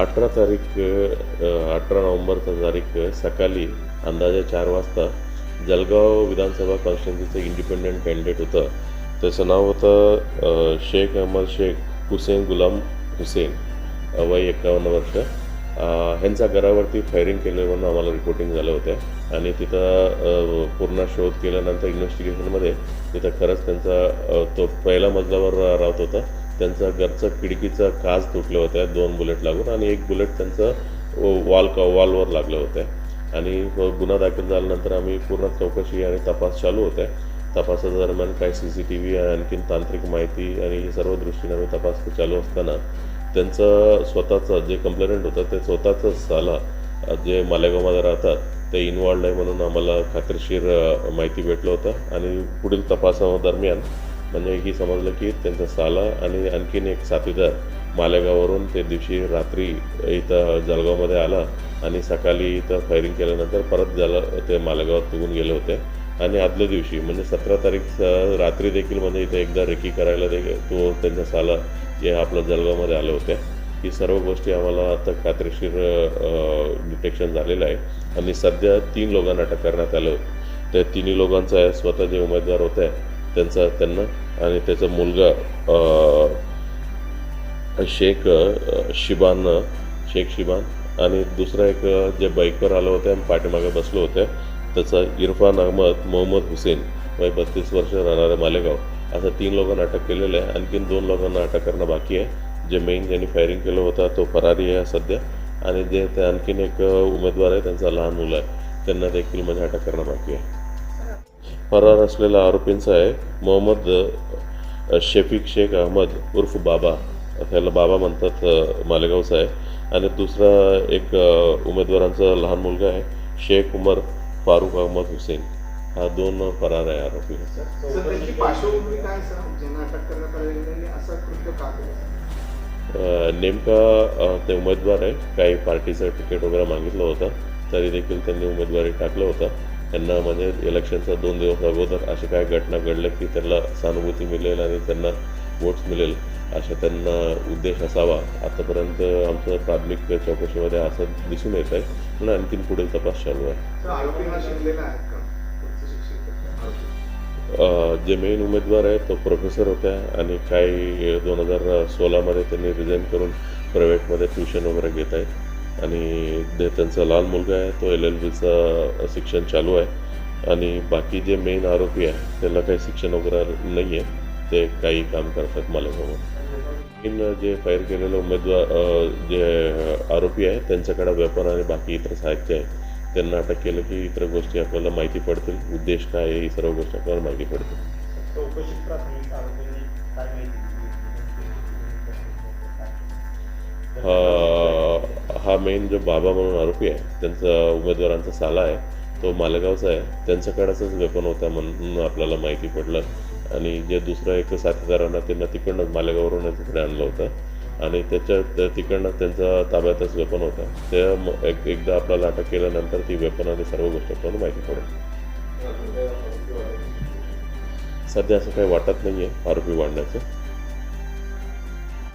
अठरा तारीख अठरा नोव्हेंबरचा तारीख सकाळी अंदाजे चार वाजता जळगाव विधानसभा कॉन्स्टिट्युन्सीचं इंडिपेंडंट कॅन्डिडेट होतं. त्याचं नाव होतं शेख अहमद शेख हुसेन गुलाम हुसेन वय एकावन्न वर्ष. ह्यांचा ह्यांच्या घरावरती फायरिंग केल्यावरून आम्हाला रिपोर्टिंग झालं होतं आणि तिथं पूर्ण शोध केल्यानंतर इन्व्हेस्टिगेशनमध्ये तिथं खरंच त्यांचा तो पहिला मजल्यावर राहत होता. त्यांचा घरचं खिडकीचं काच तुटले होत्या दोन बुलेट लागून आणि एक बुलेट त्यांचं वॉल वॉलवर लागलं होतं आणि गुन्हा दाखल झाल्यानंतर आम्ही पूर्ण चौकशी आणि तपास चालू होत्या. तपासादरम्यान काही सी सी टी व्ही आणखीन तांत्रिक माहिती आणि हे सर्व दृष्टीने आम्ही तपास चालू असताना त्यांचं स्वतःचं जे कंप्लेंट होतं ते स्वतःचं साला जे मालेगावमध्ये राहतात ते इन्वॉल्ड आहे म्हणून आम्हाला खात्रीशीर माहिती भेटलं होतं. आणि पुढील तपासादरम्यान म्हणजे ही समजलं की त्यांचा साला आणि आणखीन एक साथीदार मालेगाववरून ते दिवशी रात्री इथं जळगावमध्ये आला आणि सकाळी इथं फायरिंग केल्यानंतर परत जळ ते मालेगावात निघून गेले होते. आणि आदल्या दिवशी म्हणजे सतरा तारीख रात्री देखील म्हणजे इथे एकदा रेकी करायला देखील तो त्यांचा साला जे आपलं जळगावमध्ये आले होते. ही सर्व गोष्टी आम्हाला आता खात्रीशीर डिटेक्शन झालेलं आहे. आणि सध्या तीन लोकांना अटक करण्यात आलं. होतं त्या तिन्ही लोकांचा आहे स्वतः जे उमेदवार होते त्यांचा त्यांना आणि त्याचा मुलगा शेख शिबान शेख शिबान आणि दुसरा एक जे बाईकवर आलं होतं आणि पाठीमागे बसलो होत्या त्याचा इरफान अहमद मोहम्मद हुसेन वय बत्तीस वर्ष राहणारे मालेगाव. असं तीन लोकांना अटक केलेलं आहे. आणखीन दोन लोकांना अटक करणं बाकी आहे. जे मेन ज्यांनी फायरिंग केलं होतं तो फरारी आहे सध्या. आणि जे ते आणखीन एक उमेदवार आहे त्यांचा लहान मुलं आहे. त्यांना देखील म्हणजे अटक करणं बाकी आहे. फरार असलेल्या आरोपींचा आहे मोहम्मद शफीक शेख अहमद उर्फ बाबा. त्याला बाबा म्हणतात मालेगावचा आहे आणि दुसरा एक उमेदवारांचा लहान मुलगा आहे शेख उमर फारुख अहमद हुसेन. हा दोन फरार आहे आरोपी. नेमका ते उमेदवार आहे. काही पार्टीचं तिकीट वगैरे मागितलं होतं. तरी देखील त्यांनी उमेदवारी टाकलं होतं. त्यांना म्हणजे इलेक्शनचा दोन दिवस अगोदर अशा काय घटना घडल्या की त्यांना सहानुभूती मिळेल आणि त्यांना वोट्स मिळेल अशा त्यांना उद्देश असावा. आतापर्यंत आमचं प्राथमिक चौकशीमध्ये असं दिसून येत आहे. पण आणखीन पुढील तपास चालू आहे. आहेत जे मेन उमेदवार आहे तो प्रोफेसर होत्या आणि काही दोन हजार सोळामध्ये त्यांनी रिझाईन करून प्रायव्हेटमध्ये ट्युशन वगैरे घेत आहेत आणि जे त्यांचा लहान मुलगा आहे तो एल एल बीचं शिक्षण चालू आहे. आणि बाकी जे मेन आरोपी आहे त्याला काही शिक्षण वगैरे नाही आहे. ते काही काम करतात मालेगावमध्ये इन जे फायर केलेले उमेदवार जे आरोपी आहे त्यांच्याकडे वेपन आणि बाकी इतर साहित्य आहे. त्यांना अटक केलं की इतर गोष्टी आपल्याला माहिती पडतील. उद्देश काय आहे ही सर्व गोष्टी आपल्याला माहिती पडतील. हा हा मेन जो बाबा म्हणून आरोपी आहे त्यांचा उमेदवारांचा साला आहे तो मालेगावचा आहे. त्यांच्याकडेच वेपन होता म्हणून आपल्याला माहिती पडलं. आणि जे दुसरं एक साथीदारांना त्यांना तिकडनं मालेगाववरून तिकडे आणलं होतं. आणि त्याच्या त्या तिकडनं त्यांचा ताब्यातच वेपन होता. त्या एक एकदा आपल्याला अटक केल्यानंतर ती वेपन आणि सर्व गोष्टी आपल्याला माहिती पडेल सध्या असं काही वाटत नाही आहे आरोपी वाढण्याचं